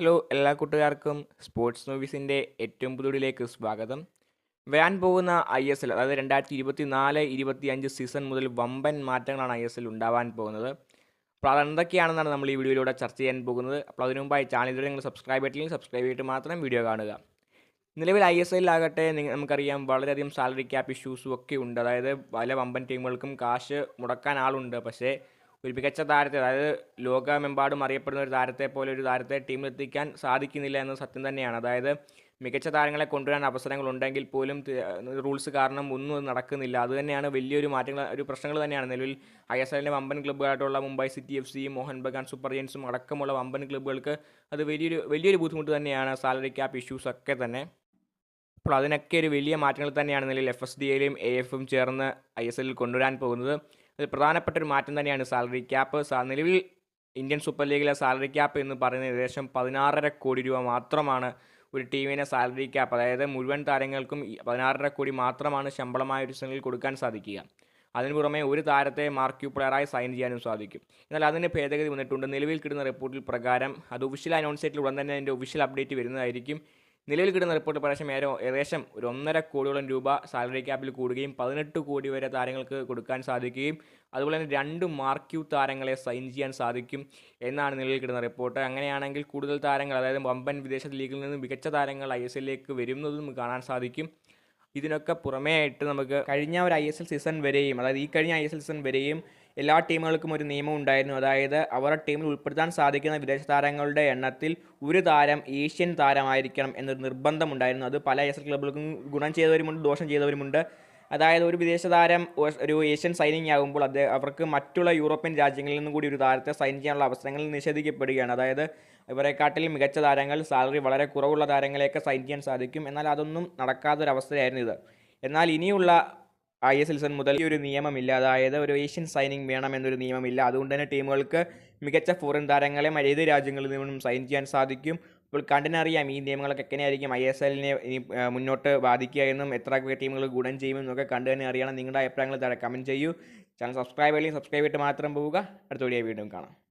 Hello എല്ലാ കൂട്ടുകാർക്കും sports മൂവീസിന്റെ ഏറ്റവും പുതുടിലേക്ക് സ്വാഗതം. വരാൻ പോകുന്ന ഐ എസ് എൽ അതായത് രണ്ടായിരത്തി ഇരുപത്തി നാല് ഇരുപത്തി അഞ്ച് സീസൺ മുതൽ വമ്പൻ മാറ്റങ്ങളാണ് ഐ എസ് എൽ ഉണ്ടാവാൻ പോകുന്നത്. അപ്പോൾ അതെന്തൊക്കെയാണെന്നാണ് നമ്മൾ ഈ വീഡിയോയിലൂടെ ചർച്ച ചെയ്യാൻ പോകുന്നത്. അപ്പോൾ അതിനു മുമ്പായി ചാനൽ ഇതുവരെ നിങ്ങൾ സബ്സ്ക്രൈബ് ചെയ്തിട്ടില്ലെങ്കിൽ സബ്സ്ക്രൈബ് ചെയ്തിട്ട് മാത്രം വീഡിയോ കാണുക. നിലവിൽ ഐ എസ് എല്ലിലാകട്ടെ നമുക്കറിയാം വളരെയധികം സാലറി ക്യാപ് ഇഷ്യൂസും ഒക്കെ ഉണ്ട്. അതായത് പല വമ്പൻ ടീമുകൾക്കും കാശ് മുടക്കാൻ ആളുണ്ട്. പക്ഷേ ഒരു മികച്ച താരത്തെ അതായത് ലോകമെമ്പാടും അറിയപ്പെടുന്ന ഒരു താരത്തെ പോലെ ഒരു താരത്തെ ടീമിലെത്തിക്കാൻ സാധിക്കുന്നില്ല എന്നത് സത്യം തന്നെയാണ്. അതായത് മികച്ച താരങ്ങളെ കൊണ്ടുവരാൻ അവസരങ്ങൾ ഉണ്ടെങ്കിൽ പോലും റൂൾസ് കാരണം ഒന്നും നടക്കുന്നില്ല. അതുതന്നെയാണ് വലിയൊരു മാറ്റങ്ങൾ ഒരു പ്രശ്നങ്ങൾ തന്നെയാണ്. നിലവിൽ ഐ എസ് എല്ലിന്റെ വമ്പൻ ക്ലബ്ബുകളായിട്ടുള്ള മുംബൈ സിറ്റി എഫ് സിയും മോഹൻ ബഗാൻ സൂപ്പർ ജയൻസും അടക്കമുള്ള വമ്പൻ ക്ലബ്ബുകൾക്ക് അത് വലിയൊരു വലിയൊരു ബുദ്ധിമുട്ട് തന്നെയാണ്. സാലറി ക്യാപ്പ് ഇഷ്യൂസ് ഒക്കെ തന്നെ. അപ്പോൾ അതിനൊക്കെ ഒരു വലിയ മാറ്റങ്ങൾ തന്നെയാണ് നിലവിൽ എഫ് എസ് ഡി എയിലും എ എഫും ചേർന്ന് ഐ എസ് എല്ലിൽ കൊണ്ടുവരാൻ പോകുന്നത്. പ്രധാനപ്പെട്ട ഒരു മാറ്റം തന്നെയാണ് സാലറി ക്യാപ്പ് നിലവിൽ ഇന്ത്യൻ സൂപ്പർ ലീഗിലെ സാലറി ക്യാപ്പ് എന്ന് പറയുന്നത് ഏകദേശം പതിനാറര കോടി രൂപ മാത്രമാണ് ഒരു ടീമിനെ സാലറി ക്യാപ്പ് അതായത് മുഴുവൻ താരങ്ങൾക്കും പതിനാറര കോടി മാത്രമാണ് ശമ്പളമായ ഒരു സീസണിൽ കൊടുക്കാൻ സാധിക്കുക. അതിനു പുറമെ ഒരു താരത്തെ മാർക്ക് യു പ്ലെയറായി സൈൻ ചെയ്യാനും സാധിക്കും. എന്നാൽ അതിന് ഭേദഗതി വന്നിട്ടുണ്ട്. നിലവിൽ കിട്ടുന്ന റിപ്പോർട്ടിൽ പ്രകാരം അത് ഒഫീഷ്യൽ അനൗൺസ് ചെയ്തിട്ട് ഉടൻ തന്നെ അതിന്റെ ഒഫീഷ്യൽ അപ്ഡേറ്റ് വരുന്നതായിരിക്കും. നിലവിൽ കിട്ടുന്ന റിപ്പോർട്ട് പ്രകാരം ഏകദേശം ഒരു ഒന്നര കോടിയോളം രൂപ സാലറി ക്യാപ്പിൽ കൂടുകയും പതിനെട്ട് കോടി വരെ താരങ്ങൾക്ക് കൊടുക്കാൻ സാധിക്കുകയും അതുപോലെ തന്നെ രണ്ട് മാർക്യൂ താരങ്ങളെ സൈൻ ചെയ്യാൻ സാധിക്കും എന്നാണ് നിലവിൽ കിട്ടുന്ന റിപ്പോർട്ട് അങ്ങനെയാണെങ്കിൽ കൂടുതൽ താരങ്ങൾ അതായത് വമ്പൻ വിദേശ ലീഗിൽ നിന്ന് മികച്ച താരങ്ങൾ ഐ എസ് എല്ലിലേക്ക് വരുന്നതും കാണാൻ സാധിക്കും. ഇതിനൊക്കെ പുറമേ ആയിട്ട് നമുക്ക് കഴിഞ്ഞ ഒരു ഐ എസ് എൽ സീസൺ വരെയും അതായത് ഈ കഴിഞ്ഞ ഐ എസ് എൽ സീസൺ വരെയും എല്ലാ ടീമുകൾക്കും ഒരു നിയമം ഉണ്ടായിരുന്നു. അതായത് അവരുടെ ടീമിൽ ഉൾപ്പെടുത്താൻ സാധിക്കുന്ന വിദേശ താരങ്ങളുടെ എണ്ണത്തിൽ ഒരു താരം ഏഷ്യൻ താരമായിരിക്കണം എന്നൊരു നിർബന്ധമുണ്ടായിരുന്നു അത് പല എസ് എൽ ക്ലബുകൾക്കും ഗുണം ചെയ്തവരുമുണ്ട് ദോഷം ചെയ്തവരുമുണ്ട്. അതായത് ഒരു വിദേശ താരം ഒരു ഏഷ്യൻ സൈനിങ് ആകുമ്പോൾ അത് അവർക്ക് മറ്റുള്ള യൂറോപ്യൻ രാജ്യങ്ങളിൽ നിന്നും കൂടി ഒരു താരത്തെ സൈൻ ചെയ്യാനുള്ള അവസരങ്ങൾ നിഷേധിക്കപ്പെടുകയാണ്. അതായത് ഇവരെക്കാട്ടിൽ മികച്ച താരങ്ങൾ സാലറി വളരെ കുറവുള്ള താരങ്ങളെയൊക്കെ സൈൻ ചെയ്യാൻ സാധിക്കും. എന്നാൽ അതൊന്നും നടക്കാത്തൊരവസ്ഥയായിരുന്നു ഇത്. എന്നാൽ ഇനിയുള്ള ഐ എസ് എൽ സൺ മുതൽ ഈ ഒരു നിയമമില്ല. അതായത് ഒരു ഏഷ്യൻ സൈനിങ് വേണമെന്നൊരു നിയമമില്ല. അതുകൊണ്ട് തന്നെ ടീമുകൾക്ക് മികച്ച ഫോറിൻ താരങ്ങളെ ഏത് രാജ്യങ്ങളിൽ നിന്നും സൈൻ ചെയ്യാൻ സാധിക്കും. ഇപ്പോൾ കണ്ടിനറിയാം ഈ നിയമങ്ങളൊക്കെ എങ്ങനെയായിരിക്കും? ഐ എസ് എല്ലിനെ മുന്നോട്ട് ബാധിക്കുക എന്നും എത്ര ടീമുകൾ ഗുണം ചെയ്യുമെന്നും ഒക്കെ കണ്ടു തന്നെ അറിയണം. നിങ്ങളുടെ അഭിപ്രായങ്ങൾ താഴെ കമന്റ് ചെയ്യൂ. ചാനൽ സബ്സ്ക്രൈബ് അല്ലെങ്കിൽ സബ്സ്ക്രൈബ് ചെയ്തിട്ട് മാത്രം പോവുക. അടുത്ത വീഡിയോ വീണ്ടും കാണാം.